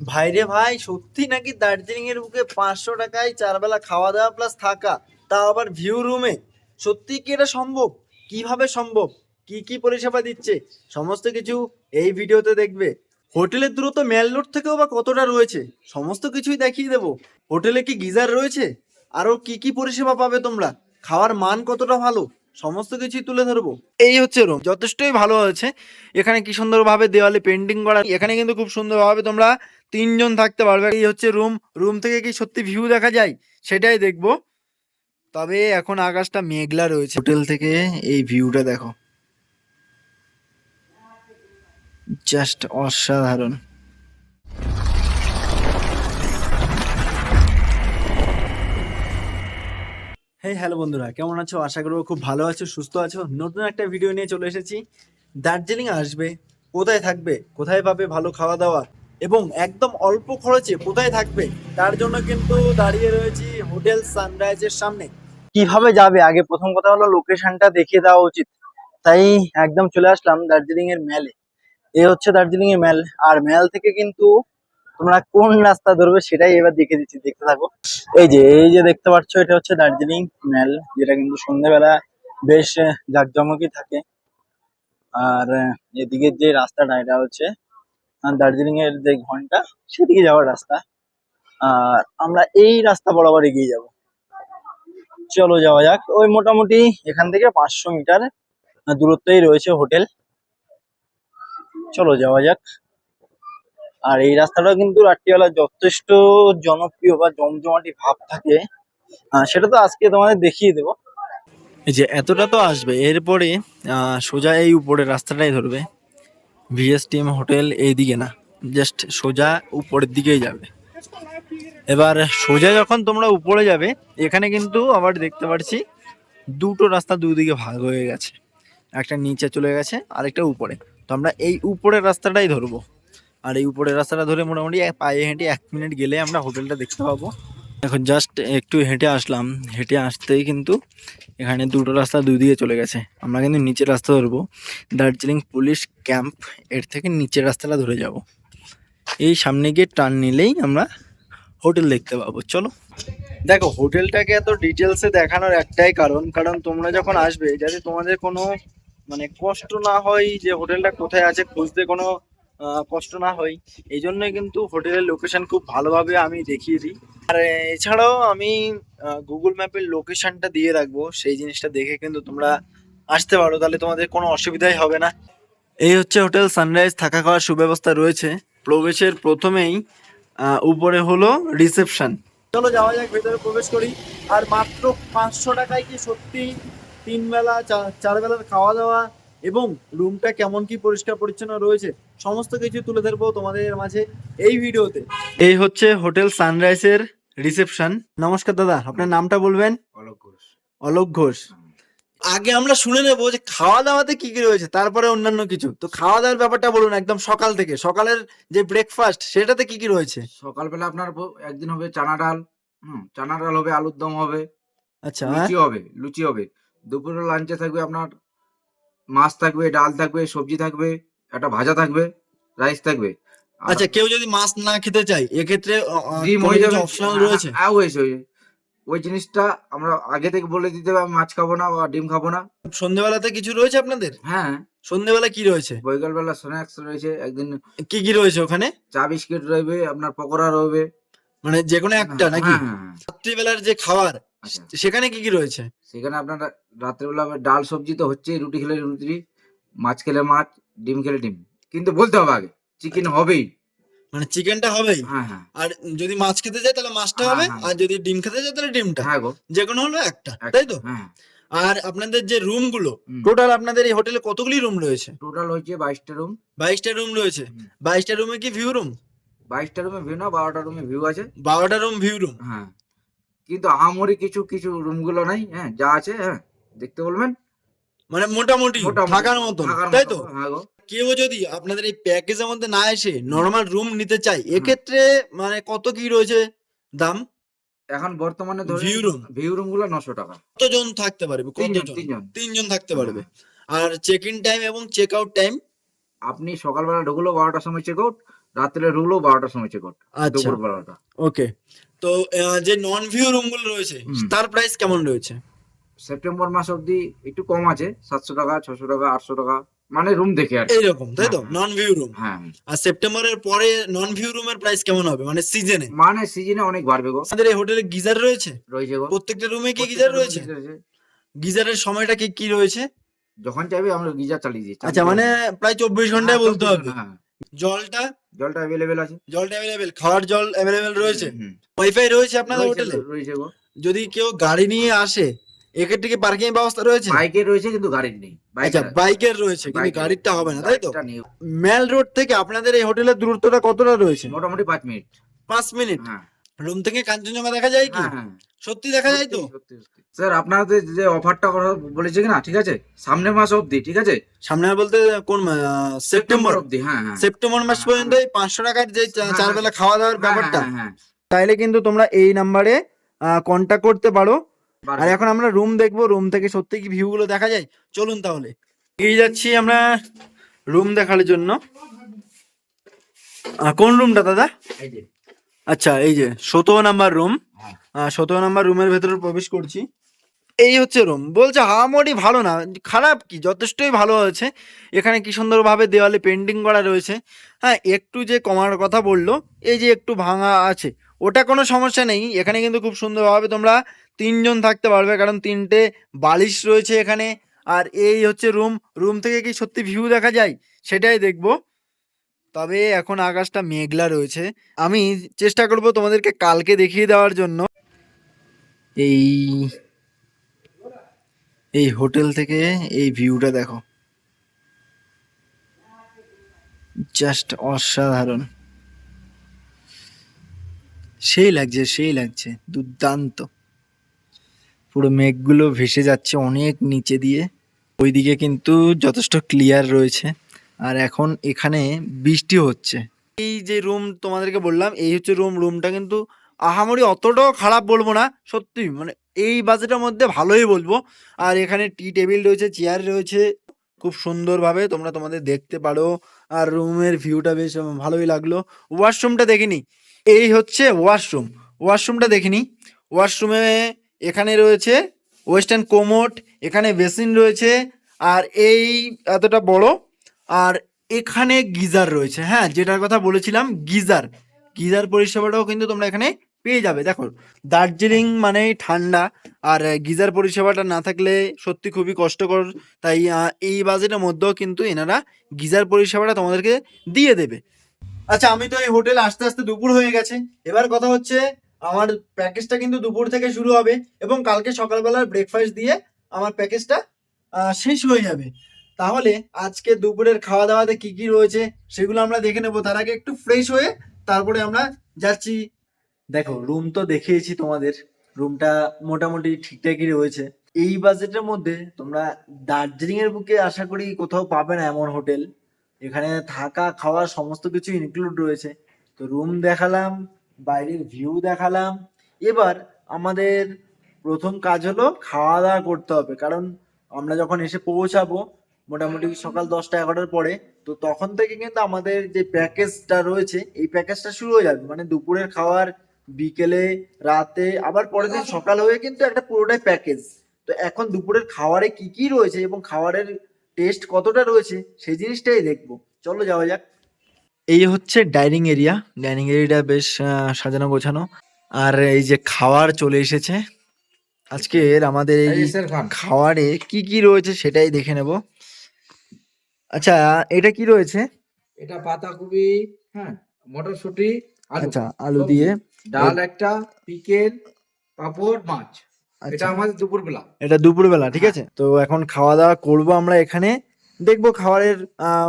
ভাইরে ভাই, সত্যি নাকি দার্জিলিং এর বুকে পাঁচশো টাকায় চারবেলা খাওয়া দাওয়া প্লাস থাকা? তাও আবার ভিউ রুমে সত্যি কি এটা সম্ভব? কীভাবে সম্ভব? কি কি পরিষেবা দিচ্ছে? সমস্ত কিছু এই ভিডিওতে দেখবে। হোটেলের দূরত্ব মেল রোড থেকেও বা কতটা রয়েছে? সমস্ত কিছুই দেখিয়ে দেবো। হোটেলে কি গিজার রয়েছে? আরও কি কি পরিষেবা পাবে তোমরা? খাওয়ার মান কতটা ভালো? সমস্ত কিছুই তুলে ধরবো। এই হচ্ছে রুম যথেষ্টই ভালো হয়েছে। এখানে কি সুন্দরভাবে দেওয়ালে পেন্টিং করা এখানে কিন্তু খুব সুন্দরভাবে তোমরা তিনজন থাকতে পারবে। এই হচ্ছে রুম রুম থেকে কি সত্যি ভিউ দেখা যায়? সেটাই দেখব। তবে এখন আকাশটা মেঘলা রয়েছে। হোটেল থেকে এই ভিউটা দেখো। জাস্ট অসাধারণ। হেই হ্যালো বন্ধুরা, কেমন আছো? আশা করব খুব ভালো আছো, সুস্থ আছো। নতুন একটা ভিডিও নিয়ে চলে এসেছি। দার্জিলিং আসবে, কোথায় থাকবে, কোথায় পাবে ভালো খাওয়া দাওয়া এবং একদম অল্প খরচে কোথায় থাকবে, তার জন্য কিন্তু দাঁড়িয়ে রয়েছি হোটেল সানরাইজের সামনে। কীভাবে যাবে? আগে প্রথম কথা হলো লোকেশনটা দেখিয়ে দেওয়া উচিত। তাই একদম চলে আসলাম দার্জিলিং এর মেলে এ হচ্ছে দার্জিলিং এর মেল আর মেল থেকে কিন্তু তোমরা কোন রাস্তা ধরবে সেটাই এবার দেখে দিচ্ছি দেখতে থাকো। এই যে এই যে দেখতে পাচ্ছ এটা হচ্ছে দার্জিলিং মেল যেটা কিন্তু সন্ধ্যেবেলা বেশ জাঁকজমকই থাকে। আর আহ, এদিকের যে রাস্তাটা এটা হচ্ছে দার্জিলিং এর যে ঘণ্টা সেদিকে যাওয়ার রাস্তা। আর আমরা এই রাস্তা বরাবর এগিয়ে যাব। চলো যাওয়া যাক। ওই মোটামুটি এখান থেকে পাঁচশো মিটার দূরত্বেই রয়েছে হোটেল। চলো যাওয়া যাক। আর এই রাস্তাটা কিন্তু রাত্রিবেলা যথেষ্ট জনপ্রিয় বা জমজমাটি ভাব থাকে। সেটা তো আজকে তোমাদের দেখিয়ে দেবো। এই যে এতটা তো আসবে, এরপরে সোজা এই উপরের রাস্তাটাই ধরবে। ভিএসটিএম হোটেল এইদিকে না জাস্ট সোজা উপরের দিকেই যাবে। এবার সোজা যখন তোমরা উপরে যাবে, এখানে কিন্তু আবার দেখতে পাচ্ছি দুটো রাস্তা দুদিকে ভাগ হয়ে গেছে। একটা নিচে চলে গেছে, আরেকটা উপরে। তো আমরা এই উপরের রাস্তাটাই ধরবো। আর এই উপরের রাস্তাটা ধরে মোটামুটি পায়ে হেঁটে এক মিনিট গেলে আমরা হোটেলটা দেখতে পাবো। এখন জাস্ট একটু হেঁটে আসলাম। হেঁটে আসতেই কিন্তু এখানে দুটো রাস্তা দুই দিকে চলে গেছে। আমরা কিন্তু নিচের রাস্তা ধরবো। দার্জিলিং পুলিশ ক্যাম্প এর থেকে নিচের রাস্তাটা ধরে যাব। এই সামনে গিয়ে টার্ন নিলেই আমরা হোটেল দেখতে পাবো। চলো। দেখো, হোটেলটাকে এত ডিটেলসে দেখানোর একটাই কারণ। কারণ তোমরা যখন আসবে, যাতে তোমাদের কোনো মানে কষ্ট না হয় যে হোটেলটা কোথায় আছে, খুঁজতে কোনো কষ্ট না হয়। এই জন্যই কিন্তু হোটেলের লোকেশন খুব ভালোভাবে আমি দেখিয়ে দিই। আর, এছাড়াও আমি গুগল ম্যাপের লোকেশানটা দিয়ে রাখব। সেই জিনিসটা দেখে কিন্তু তোমরা আসতে পারো। তাহলে তোমাদের কোনো অসুবিধাই হবে না। এই হচ্ছে হোটেল সানরাইজ থাকা খাওয়ার সুব্যবস্থা রয়েছে। প্রবেশের প্রথমেই উপরে হলো রিসেপশন চলো যাওয়া যাক, ভেতরে প্রবেশ করি। আর মাত্র পাঁচশো টাকায় কি সত্যি তিন বেলা চার বেলার খাওয়া দাওয়া এবং রুমটা কেমন কি পরিষ্কার পরিচ্ছন্ন রয়েছে সমস্ত কিছু তুলে ধরবো তোমাদের মাঝে এই ভিডিওতে। এই হচ্ছে হোটেল সানরাইজের রিসেপশন। নমস্কার দাদা আপনার নামটা বলবেন? অলোক ঘোষ। অলোক ঘোষ। আগে আমরা শুনে নেব যে খাওয়া দাওয়াতে কি কি রয়েছে তারপরে অন্যান্য কিছু। তো খাওয়া দাওয়ার ব্যাপারটা বলুন একদম সকাল থেকে। সকালের যে ব্রেকফাস্ট সেটাতে কি কি রয়েছে? সকালবেলা আপনার একদিন হবে চানা ডাল হুম চানা ডাল হবে আলুর দম হবে আচ্ছা? লুচি হবে লুচি হবে। দুপুরে লাঞ্চে থাকবে আপনার মাছ থাকবে ডাল থাকবে সবজি থাকবে একটা ভাজা থাকবে রাইস থাকবে। আচ্ছা কেউ যদি মাছ না খেতে চায় এক্ষেত্রে অপশনাল রয়েছে? হ্যাঁ হয়েছে হয়েছে। ওই জিনিসটা আমরা আগে থেকে বলে দিতে হবে মাছ খাব না বা ডিম খাব না। সন্ধ্যেবেলাতে কিছু রয়েছে আপনাদের? হ্যাঁ। সন্ধ্যেবেলা কি রয়েছে? বৈকালবেলা স্ন্যাক্স রয়েছে একদিন কি কি রয়েছে ওখানে? চা বিস্কিট রয়েবে আপনার পকোড়া রয়েবে মানে যে কোনো একটা নাকি। রাত্রিবেলার যে খাবার আচ্ছা। সেখানে কি কি রয়েছে? সেখানে আপনার রাত্রেবেলা ডাল সবজি তো হচ্ছেই রুটি খেলে রুটি মাছ খেলে মাছ ডিম খেলে ডিম। কিন্তু বলতে হবে আগে চিকেন হবেই। মানে চিকেনটা হবেই? হ্যাঁ হ্যাঁ। আর যদি মাছ খেতে চায় তাহলে মাছটা হ্যাঁ, হবে। আর যদি ডিম খেতে চায় তাহলে ডিমটা। হ্যাঁ গো। যে কোনো হলো একটা তাই তো? আর আপনাদের যে রুমগুলো টোটাল আপনাদের এই হোটেলে কতগুলি রুম রয়েছে? টোটাল হচ্ছে বাইশটা রুম। বাইশটা রুম রয়েছে। বাইশটা রুমে কি ভিউ রুম বাইশটা রুমে ভিউ না বারোটা রুমে ভিউ আছে। বারোটা রুম ভিউ রুম হ্যাঁ। কিন্তু আহামরি কিছু কিছু রুমগুলো নাই হ্যাঁ যা আছে হ্যাঁ দেখতে বলবেন। মানে মোটামুটি থাকার মতো তাই তো? হ্যাঁ কেউ যদি আপনাদের এই প্যাকেজের মধ্যে না এসে নর্মাল রুম নিতে চায় এক্ষেত্রে মানে কত কি রয়েছে দাম? এখন বর্তমানে ধরে ভিউ রুম ভিউ রুমগুলো নশো টাকা। কতজন থাকতে পারবে? কতজন? তিনজন। তিনজন থাকতে পারবে। আর চেক ইন টাইম এবং চেক আউট টাইম আপনি সকালবেলা ঢুকলো বারোটার সময় চেক আউট রাত্রে রুলও বারোটার সময় চেক আউট আচ্ছা। দুপুর বারোটা। ওকে। তো যে নন ভিউ রুমগুলো রয়েছে তার প্রাইস কেমন রয়েছে? সেপ্টেম্বর মাস অবধি একটু কম আছে সাতশো টাকা ছশো টাকা আটশো টাকা মানে রুম দেখে আর। এইরকম তাই তো? হ্যাঁ। নন ভিউ রুম হ্যাঁ। আর সেপ্টেম্বরের পরে নন ভিউ রুমের প্রাইস কেমন হবে? মানে সিজনে মানে সিজনে অনেক বাড়বে গো। আমাদের এই হোটেলে গিজার রয়েছে? রয়েছে গো। প্রত্যেকটা রুমে কি গিজার রয়েছে? গিজারের সময়টা কি কি রয়েছে? যখন চাইবে আমরা গিজার চালিয়ে দিই আচ্ছা মানে প্রায় চব্বিশ ঘন্টায় বলতে হবে। হ্যাঁ। জলটা? জলটা অ্যাভেলেবেল আছে। জলটা অ্যাভেলেবেল খাওয়ার জল অ্যাভেলেবেল রয়েছে? ওয়াইফাই রয়েছে আপনাদের হোটেলে রয়েছে গো। যদি কেউ গাড়ি নিয়ে আসে এক্ষেত্রে কি পার্কিং ব্যবস্থা রয়েছে? বাইকের রয়েছে কিন্তু গাড়ির নেই। আচ্ছা বাইকের রয়েছে কিন্তু গাড়িরটা হবে না তাই তো? মেল রোড থেকে আপনাদের এই হোটেলের দূরত্বটা কতটা রয়েছে? মোটামুটি পাঁচ মিনিট। পাঁচ মিনিট। হ্যাঁ। রুম থেকে কাঞ্চনজঙ্ঘা দেখা যায় কি? হ্যাঁ হ্যাঁ। সত্যি দেখা যায় তো। স্যার আপনাদের যে অফারটা কথা বলেছে কিনা ঠিক আছে? সামনের মাস অবধি ঠিক আছে? সামনে বলতে কোন সেপ্টেম্বর অবধি হ্যাঁ হ্যাঁ। সেপ্টেম্বর মাস পর্যন্ত এই পাঁচশো টাকার যে হ্যাঁ, চার বেলা খাওয়া দাওয়ার হ্যাঁ, ব্যাপারটা হ্যাঁ, হ্যাঁ, তাইলে কিন্তু তোমরা এই নাম্বারে কন্ট্যাক্ট করতে পারো। আর এখন আমরা রুম দেখব রুম থেকে সত্যি কি ভিউ গুলো দেখা যায়? চলুন তাহলে। এগিয়ে যাচ্ছি আমরা রুম দেখার জন্য। আহ, কোন রুমটা দাদা? এই যে, আচ্ছা এই যে সতেরো নাম্বার রুম হ্যাঁ। সতেরো নম্বর রুমের ভেতরে প্রবেশ করছি। এই হচ্ছে রুম বলছে হামোটি ভালো না। খারাপ কি? যথেষ্টই ভালো আছে এখানে কি সুন্দরভাবে দেওয়ালে পেন্টিং করা রয়েছে। হ্যাঁ একটু যে কমার কথা বলল, এই যে একটু ভাঙা আছে। ওটা কোনো সমস্যা নেই। এখানে কিন্তু খুব সুন্দরভাবে তোমরা তিনজন থাকতে পারবে, কারণ তিনটে বালিশ রয়েছে এখানে। আর এই হচ্ছে রুম রুম থেকে কি সত্যি ভিউ দেখা যায়? সেটাই দেখব। তবে এখন আকাশটা মেঘলা রয়েছে। আমি চেষ্টা করব তোমাদেরকে কালকে দেখিয়ে দেওয়ার জন্য। এই এই হোটেল থেকে এই ভিউটা দেখো। জাস্ট অসাধারণ। সেই লাগছে সেই লাগছে, দুর্দান্ত। পুরো মেঘগুলো ভেসে যাচ্ছে অনেক নিচে দিয়ে। ওইদিকে কিন্তু যথেষ্ট ক্লিয়ার রয়েছে। আর এখন এখানে বৃষ্টি হচ্ছে। এই যে রুম তোমাদেরকে বললাম, এই হচ্ছে রুম রুমটা কিন্তু আহামরি অতটাও খারাপ বলব না, সত্যি মানে এই বাজেটের মধ্যে ভালোই বলব। আর এখানে টি টেবিল রয়েছে চেয়ার রয়েছে, খুব সুন্দরভাবে তোমরা তোমাদের দেখতে পারো। আর রুমের ভিউটা বেশ ভালোই লাগল। ওয়াশরুমটা দেখিনি। এই হচ্ছে ওয়াশরুম ওয়াশরুমটা দেখিনি। ওয়াশরুমে এখানে রয়েছে ওয়েস্টার্ন কোমোট এখানে বেসিন রয়েছে, আর এই এতটা বড়, আর এখানে গিজার রয়েছে। হ্যাঁ যেটার কথা বলেছিলাম, গিজার। গিজার পরিষেবাটাও কিন্তু তোমরা এখানে পেয়ে যাবে। দেখো, দার্জিলিং মানেই ঠান্ডা, আর গিজার পরিষেবাটা না থাকলে সত্যি খুবই কষ্টকর। তাই এই বাজেটের মধ্যেও কিন্তু এনারা গিজার পরিষেবাটা তোমাদেরকে দিয়ে দেবে। আচ্ছা আমি তো এই হোটেল আস্তে আস্তে দুপুর হয়ে গেছে। এবার কথা হচ্ছে, আমার প্যাকেজটা কিন্তু দুপুর থেকে শুরু হবে এবং কালকে সকালবেলার ব্রেকফাস্ট দিয়ে আমার প্যাকেজটা শেষ হয়ে যাবে। তাহলে আজকে দুপুরের খাওয়া দাওয়াতে কি কি রয়েছে সেগুলো আমরা দেখে নেব। তার আগে একটু ফ্রেশ হয়ে তারপরে আমরা যাচ্ছি দেখো রুম তো দেখিয়েছি তোমাদের। রুমটা মোটামুটি ঠিকঠাকই রয়েছে। এই বাজেটের মধ্যে তোমরা দার্জিলিং এর বুকে আশা করি কোথাও পাবে না এমন হোটেল। এখানে থাকা, খাওয়া সমস্ত কিছু ইনক্লুড রয়েছে। তো রুম দেখালাম, বাইরের ভিউ দেখালাম। এবার আমাদের প্রথম কাজ হলো খাওয়া দাওয়া করতে হবে। কারণ আমরা যখন এসে পৌঁছাবো, মোটামুটি সকাল দশটা এগারোটার পরে, তো তখন থেকে কিন্তু আমাদের যে প্যাকেজটা রয়েছে, এই প্যাকেজটা শুরু হয়ে যাবে। মানে দুপুরের খাওয়ার বিকেলে রাতে আবার পরের দিন সকাল হয়ে কিন্তু একটা পুরোটাই প্যাকেজ তো এখন দুপুরের খাবারে কি কি রয়েছে এবং খাবারের টেস্ট কতটা রয়েছে সেই জিনিসটাই দেখব। চলো যাওয়া যাক। এই হচ্ছে ডাইনিং এরিয়া ডাইনিং এরিয়াটা বেশ সাজানো গোছানো। আর এই যে খাবার চলে এসেছে। আজকের আমাদের এই খাওয়ারে কি কি রয়েছে সেটাই দেখে নেব। আচ্ছা এটা কি রয়েছে? এটা পাতাকপি হ্যাঁ মটরশুটি আচ্ছা আলু দিয়ে। ডাল একটা পিকেল পাপড় মাছ। এটা আচ্ছা আমাদের দুপুর বেলা এটা দুপুরবেলা ঠিক হ্যাঁ। আছে? তো এখন খাওয়া দাওয়া করব আমরা এখানে। দেখব খাবারের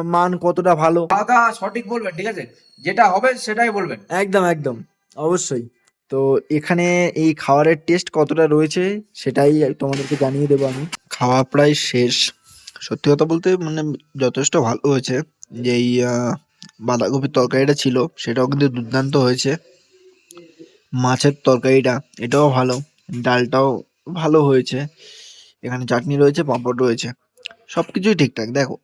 মান কতটা ভালো। খাওয়া দাওয়া সঠিক বলবেন ঠিক আছে? যেটা হবে সেটাই বলবেন। একদম একদম। অবশ্যই। তো এখানে এই খাবারের টেস্ট কতটা রয়েছে সেটাই তোমাদেরকে জানিয়ে দেবো আমি। খাওয়া প্রায় শেষ। সত্যি কথা বলতে মানে যথেষ্ট ভালো হয়েছে। যে এই বাঁধাকপির তরকারিটা ছিল সেটাও কিন্তু দুর্দান্ত হয়েছে। মাছের তরকারিটা, এটাও ভালো। ডালটাও ভালো হয়েছে। এখানে চাটনি রয়েছে, পাঁপড় রয়েছে। সব কিছুই ঠিকঠাক। দেখো,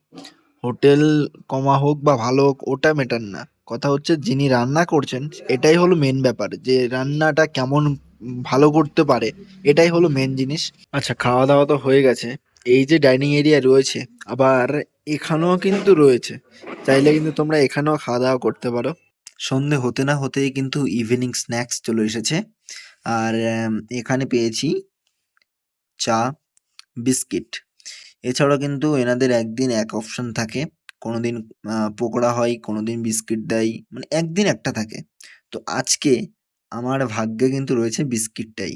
হোটেল কমা হোক বা ভালো হোক, ওটা মেটার না। কথা হচ্ছে, যিনি রান্না করছেন, এটাই হলো মেন ব্যাপার। যে রান্নাটা কেমন ভালো করতে পারে, এটাই হলো মেন জিনিস। আচ্ছা খাওয়া দাওয়া তো হয়ে গেছে। এই যে ডাইনিং এরিয়া রয়েছে, আবার এখানেও কিন্তু রয়েছে। চাইলে কিন্তু তোমরা এখানেও খাওয়া দাওয়া করতে পারো। সন্ধে হতে না হতেই কিন্তু ইভিনিং স্ন্যাক্স চলে এসেছে। আর এখানে পেয়েছি চা বিস্কিট। এছাড়াও কিন্তু এনাদের একদিন এক অপশন থাকে। কোনোদিন আহ, পকোড়া হয় কোনোদিন বিস্কিট দেয় মানে একদিন একটা থাকে। তো আজকে আমার ভাগ্যে কিন্তু রয়েছে বিস্কিটটাই।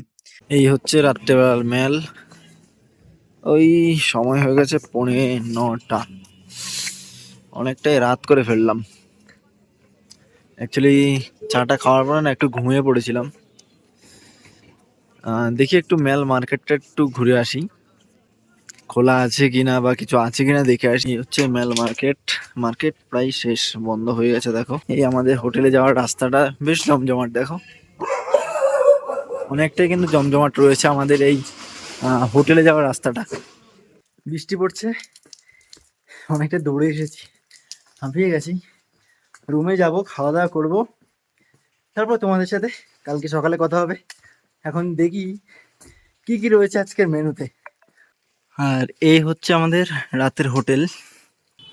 এই হচ্ছে রাত্রেবেলার মেল। ওই সময় হয়ে গেছে পৌনে নটা। অনেকটাই রাত করে ফেললাম। অ্যাকচুয়ালি চাটা খাওয়ার পরে না একটু ঘুমিয়ে পড়েছিলাম। দেখি একটু মেল মার্কেটটা একটু ঘুরে আসি। খোলা আছে কি না বা কিছু আছে কি না দেখে আসি। হচ্ছে মেল মার্কেট মার্কেট প্রায় শেষ, বন্ধ হয়ে গেছে, দেখো। এই আমাদের হোটেলে যাওয়ার রাস্তাটা বেশ জমজমাট, দেখো। অনেকটাই কিন্তু জমজমাট রয়েছে আমাদের এই হোটেলে যাওয়ার রাস্তাটা। বৃষ্টি পড়ছে। অনেকটা দৌড়ে এসেছি। হাঁপিয়ে গেছি। রুমে যাব খাওয়া দাওয়া করব। তারপর তোমাদের সাথে কালকে সকালে কথা হবে। এখন দেখি কি কি রয়েছে আজকের মেনুতে। আর এই হচ্ছে আমাদের রাতের হোটেল।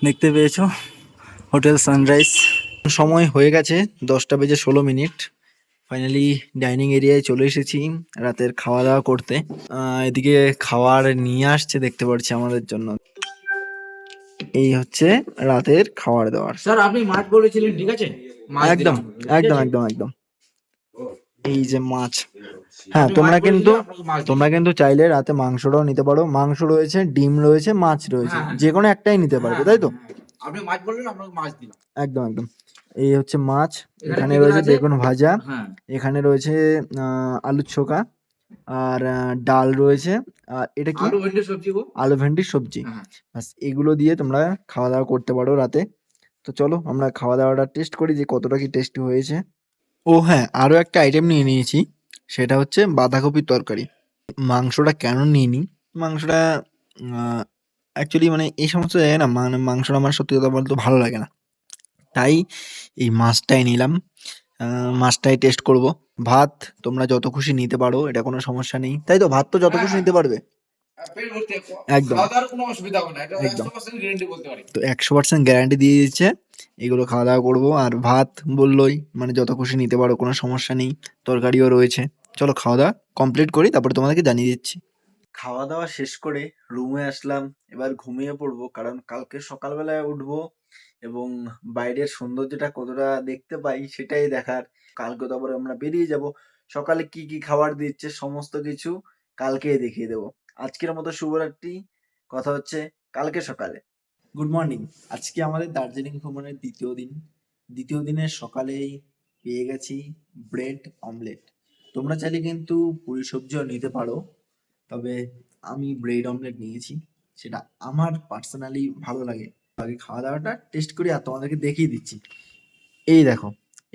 দেখতে পেয়েছ? Hotel sunrise. সময় হয়ে গেছে দশটা বেজে ষোলো মিনিট। ফাইনালি ডাইনিং এরিয়ায় চলে এসেছি রাতের খাওয়া দাওয়া করতে এদিকে খাবার নিয়ে আসছে দেখতে পাচ্ছি আমাদের জন্য। এই হচ্ছে রাতের খাবার দাবার স্যার আপনি মাছ বলেছিলেন ঠিক আছে? একদম একদম একদম একদম। এই যে মাছ। হ্যাঁ তোমরা কিন্তু। তোমরা কিন্তু চাইলে রাতে মাংসটাও নিতে পারো। মাংস রয়েছে ডিম রয়েছে মাছ রয়েছে। হ্যাঁ, হ্যাঁ। যে কোনো একটাই নিতে পারবে তাই তো? হ্যাঁ, হ্যাঁ। আপনি মাছ বললেন আপনাকে মাছ দিলাম। একদম একদম। এই হচ্ছে মাছ। এখানে রয়েছে? বেগুন ভাজা। হ্যাঁ। এখানে রয়েছে আলুর ছোকা। আর ডাল রয়েছে। আর এটা কি? আলু ভেন্ডি সবজি গো। আলু ভেন্ডির সবজি। হ্যাঁ বাস এগুলো দিয়ে তোমরা খাওয়া দাওয়া করতে পারো রাতে। তো চলো আমরা খাওয়া দাওয়াটা টেস্ট করি যে কতটা কি টেস্টি হয়েছে। ও হ্যাঁ আরও একটা আইটেম নিয়ে নিয়েছি। সেটা হচ্ছে বাঁধাকপির তরকারি। মাংসটা কেন নিয়ে নিই মাংসটা অ্যাকচুয়ালি মানে এই সমস্ত জায়গায় না মানে মাংসটা আমার সত্যি কথা বলতে ভালো লাগে না। তাই এই মাছটাই নিলাম। মাছটাই টেস্ট করব। ভাত তোমরা যত খুশি নিতে পারো, এটা কোনো সমস্যা নেই। তাই তো, ভাত তো যত খুশি নিতে পারবে। একদম। তো একশো পার্সেন্ট গ্যারান্টি দিয়ে দিচ্ছে। এগুলো খাওয়া দাওয়া করব। আর ভাত বললোই মানে যত খুশি নিতে পারো, কোনো সমস্যা নেই। তরকারিও রয়েছে। চলো খাওয়া দাওয়া কমপ্লিট করি, তারপরে তোমাদেরকে জানিয়ে দিচ্ছি। খাওয়া দাওয়া শেষ করে রুমে আসলাম। এবার ঘুমিয়ে পড়ব, কারণ কালকে সকালবেলায় উঠবো। এবং বাইরের সৌন্দর্যটা কতটা দেখতে পাই সেটাই দেখার। কালকে তারপরে আমরা বেরিয়ে যাব। সকালে কি কি খাবার দিচ্ছে সমস্ত কিছু কালকেই দেখিয়ে দেবো। আজকের মতো শুভরাত্রি। কথা হচ্ছে কালকে সকালে। গুড মর্নিং আজকে আমাদের দার্জিলিং ভ্রমণের দ্বিতীয় দিন। দ্বিতীয় দিনের সকালেই পেয়ে গেছি ব্রেড অমলেট। তোমরা চাইলে কিন্তু পুরি সবজিও নিতে পারো, তবে আমি ব্রেড অমলেট নিয়েছি। সেটা আমার পার্সোনালি ভালো লাগে। আগে খাওয়া দাওয়াটা টেস্ট করি আর তোমাদেরকে দেখিয়ে দিচ্ছি। এই দেখো,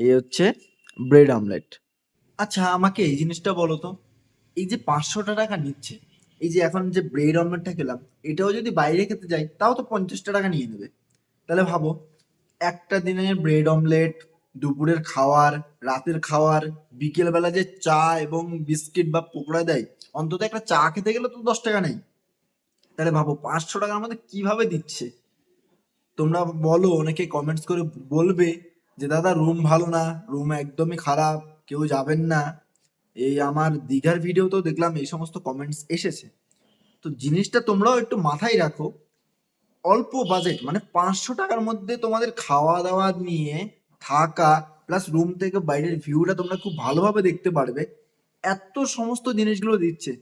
এই হচ্ছে ব্রেড অমলেট আচ্ছা আমাকে এই জিনিসটা বলো তো, এই যে পাঁচশোটা টাকা নিচ্ছে, এই যে এখন যে ব্রেড অমলেটটা খেলাম, এটাও যদি বাইরে খেতে যাই, তাও তো পঞ্চাশটা টাকা নিয়ে নেবে। তাহলে ভাবো, একটা দিনের ব্রেড অমলেট দুপুরের খাওয়ার, রাতের খাওয়ার, বিকেলবেলা যে চা এবং বিস্কিট বা পকোড়া দেয়, অন্তত একটা চা খেতে গেলে তো দশ টাকা নেই। তাহলে ভাবো, পাঁচশো টাকার মধ্যে কীভাবে দিচ্ছে? তোমরা বলো, অনেকে কমেন্টস করে বলবে যে, দাদা রুম ভালো না রুম একদমই খারাপ, কেউ যাবেন না। এই আমার দীঘার ভিডিও তো দেখলাম, এই সমস্ত কমেন্টস এসেছে। তো জিনিসটা তোমরাও একটু মাথায় রাখো, অল্প বাজেট মানে পাঁচশো টাকার মধ্যে তোমাদের খাওয়া দাওয়া নিয়ে থাকা প্লাস রুম থেকে বাইরের ভিউটা তোমরা খুব ভালোভাবে দেখতে পারবে। এত সমস্ত জিনিসগুলো দিচ্ছে।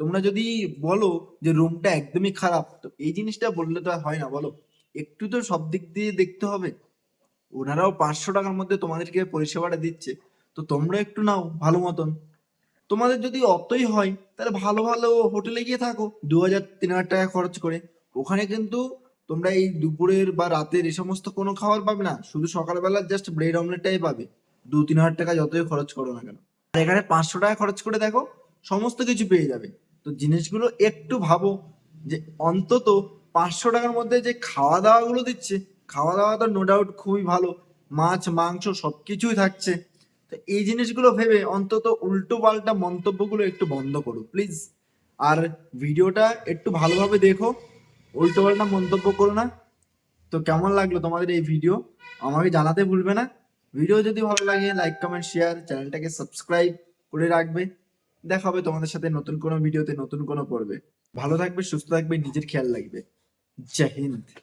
তোমরা যদি বলো যে রুমটা একদমই খারাপ, তো এই জিনিসটা বললে তো হয় না, বলো। একটু তো সব দিক দিয়ে দেখতে হবে। ওনারাও পাঁচশো টাকার মধ্যে তোমাদেরকে পরিষেবাটা দিচ্ছে। তো তোমরা একটু নাও, ভালো মতন। তোমাদের যদি অতই হয়, তাহলে ভালো ভালো হোটেলে গিয়ে থাকো, দু হাজার, তিন হাজার টাকা খরচ করে। ওখানে কিন্তু তোমরা এই দুপুরের বা রাতের এই সমস্ত কোনো খাবার পাবে না। শুধু সকালবেলা জাস্ট ব্রেড অমলেটটাই পাবে। দু, তিন হাজার টাকা যতই খরচ করো না কেন। আর এখানে পাঁচশো টাকা খরচ করে দেখো, সমস্ত কিছু পেয়ে যাবে। তো জিনিসগুলো একটু ভাবো, যে অন্তত পাঁচশো টাকার মধ্যে যে খাওয়া দাওয়াগুলো দিচ্ছে খাওয়া দাওয়া তো নো ডাউট খুবই ভালো। মাছ, মাংস সবকিছুই থাকছে। তো এই জিনিসগুলো ভেবে অন্তত উল্টো পাল্টা মন্তব্যগুলো একটু বন্ধ করো প্লিজ আর ভিডিওটা একটু ভালোভাবে দেখো, উল্টো পাল্টা মন্তব্য করো না। তো কেমন লাগল তোমাদের এই ভিডিও? আমাকে জানাতে ভুলবে না। ভিডিও যদি ভালো লাগে লাইক কমেন্ট শেয়ার চ্যানেলটাকে সাবস্ক্রাইব করে রাখবে। দেখা হবে তোমাদের সাথে নতুন কোনো ভিডিওতে, নতুন কোনো পড়বে ভালো থাকবে, সুস্থ থাকবে, নিজের খেয়াল রাখবে। जय हिंद।